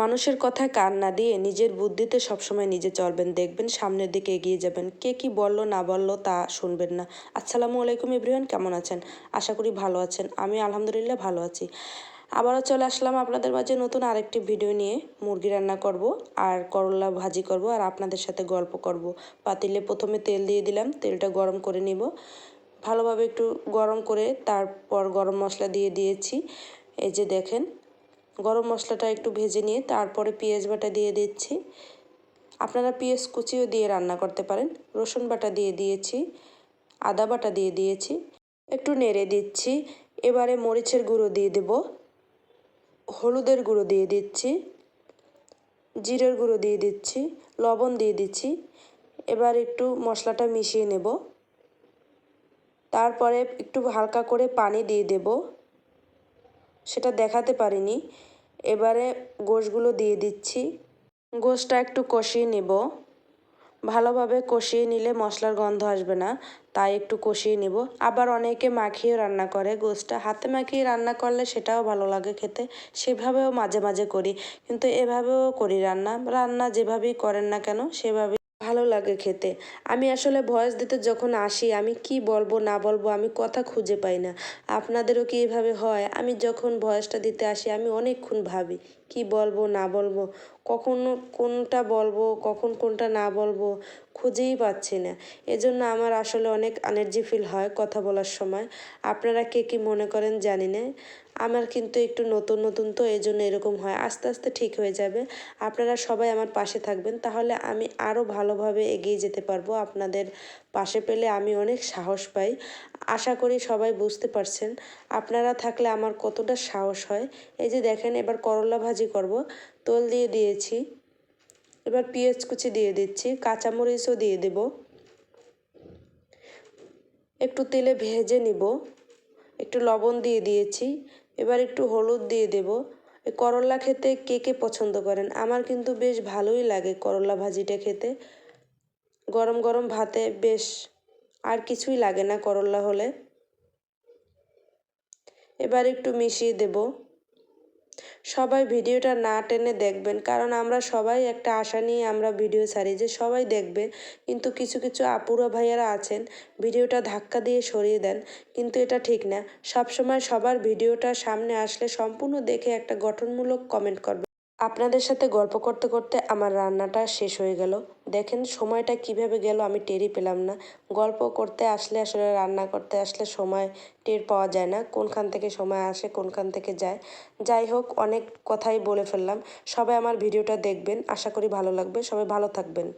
মানুষের কথায় কান না দিয়ে নিজের বুদ্ধিতে সবসময় নিজে চলবেন, দেখবেন সামনের দিকে এগিয়ে যাবেন। কে কি বলল, না বলল তা শুনবেন না। আসসালামু আলাইকুম ইব্রিয়ান কেমন আছেন? আশা করি ভালো আছেন। আমি আলহামদুলিল্লাহ ভালো আছি। আবারও চলে আসলাম আপনাদের মাঝে নতুন আরেকটি ভিডিও নিয়ে। মুরগি রান্না করব, আর করলা ভাজি করব, আর আপনাদের সাথে গল্প করব। পাতিলে প্রথমে তেল দিয়ে দিলাম, তেলটা গরম করে নিব। ভালোভাবে একটু গরম করে তারপর গরম মশলা দিয়ে দিয়েছি। এই যে দেখেন গরম মশলাটা একটু ভেজে নিয়ে তারপরে পেঁয়াজ বাটা দিয়ে দিচ্ছি। আপনারা পেঁয়াজ কুচিও দিয়ে রান্না করতে পারেন। রসুন বাটা দিয়ে দিয়েছি, আদা বাটা দিয়ে দিয়েছি, একটু নেড়ে দিচ্ছি। এবারে মরিচের গুঁড়ো দিয়ে দেব, হলুদের গুঁড়ো দিয়ে দিচ্ছি, জিরের গুঁড়ো দিয়ে দিচ্ছি, লবণ দিয়ে দিচ্ছি। এবার একটু মশলাটা মিশিয়ে নেব। তারপরে একটু হালকা করে পানি দিয়ে দেব। সেটা দেখাতে পারিনি। এবারে গোশগুলো দিয়ে দিচ্ছি। গোশটা একটু কষিয়ে নেব। ভালোভাবে কষিয়ে নিলে মশলার গন্ধ আসবে না, তাই একটু কষিয়ে নেব। আবার অনেকে মাখিয়ে রান্না করে গোশটা। হাতে মাখিয়ে রান্না করলে সেটাও ভালো লাগে খেতে। সেভাবেও মাঝে মাঝে করি। কিন্তু এভাবেও করি রান্না। রান্না যেভাবেই করেন না কেন সেভাবে লাগে খেতে। আমি আসলে ভয়েস দিতে যখন আসি, আমি কি বলব, না বলব, আমি কথা খুঁজে পাই না। আপনাদেরও কি এভাবে হয়? আমি যখন ভয়েসটা দিতে আসি, আমি অনেকক্ষণ ভাবি, কি বলব, না বলব। কখন কোনটা বলব, কখন কোনটা না বলব খুঁজেই পাচ্ছি না। এজন্য আমার আসলে অনেক এনার্জি ফিল হয় কথা বলার সময়। আপনারা কে কী মনে করেন জানি না। আমার কিন্তু একটু নতুন নতুন তো এই জন্য এরকম হয়। আস্তে আস্তে ঠিক হয়ে যাবে। আপনারা সবাই আমার পাশে থাকবেন। তাহলে আমি আরও ভালোভাবে এগিয়ে যেতে পারব আপনাদের পাশে পেলে আমি অনেক সাহস পাই। আশা করি সবাই বুঝতে পারছেন। আপনারা থাকলে আমার কতটা সাহস হয়। এই যে দেখেন, এবার করলা ভাজি করব। তোল দিয়ে দিয়েছি। এবার পেঁয়াজ কুচি দিয়ে দিচ্ছি, কাঁচামরিচও দিয়ে দেব। একটু তেলে ভেজে নিব, একটু লবণ দিয়ে দিয়েছি, এবার একটু হলুদ দিয়ে দেব। এই করলা খেতে কে কে পছন্দ করেন? আমার কিন্তু বেশ ভালোই লাগে করলা ভাজিটা খেতে। গরম গরম ভাতে বেশ আর কিছুই লাগে না করলা হলে। এবার একটু মিশিয়ে দেব। সবাই ভিডিওটা না টেনে দেখবেন। কারণ আমরা সবাই একটা আশা নিয়ে আমরা ভিডিও ছাড়ি যে সবাই দেখবে কিন্তু কিছু কিছু আপুরা ভাইয়ারা আছেন, ভিডিওটা ধাক্কা দিয়ে সরিয়ে দেন। কিন্তু এটা ঠিক না। সবসময় সবার ভিডিওটা সামনে আসলে সম্পূর্ণ দেখে একটা গঠনমূলক কমেন্ট করবে আপনাদের সাথে গল্প করতে করতে আমার রান্নাটা শেষ হয়ে গেল। দেখেন সময়টা কীভাবে গেল আমি টেরই পেলাম না। গল্প করতে আসলে আসলে রান্না করতে আসলে সময় টের পাওয়া যায় না। কোনখান থেকে সময় আসে, কোনখান থেকে যায়। যাই হোক, অনেক কথাই বলে ফেললাম। সবাই আমার ভিডিওটা দেখবেন। আশা করি ভালো লাগবে। সবাই ভালো থাকবেন।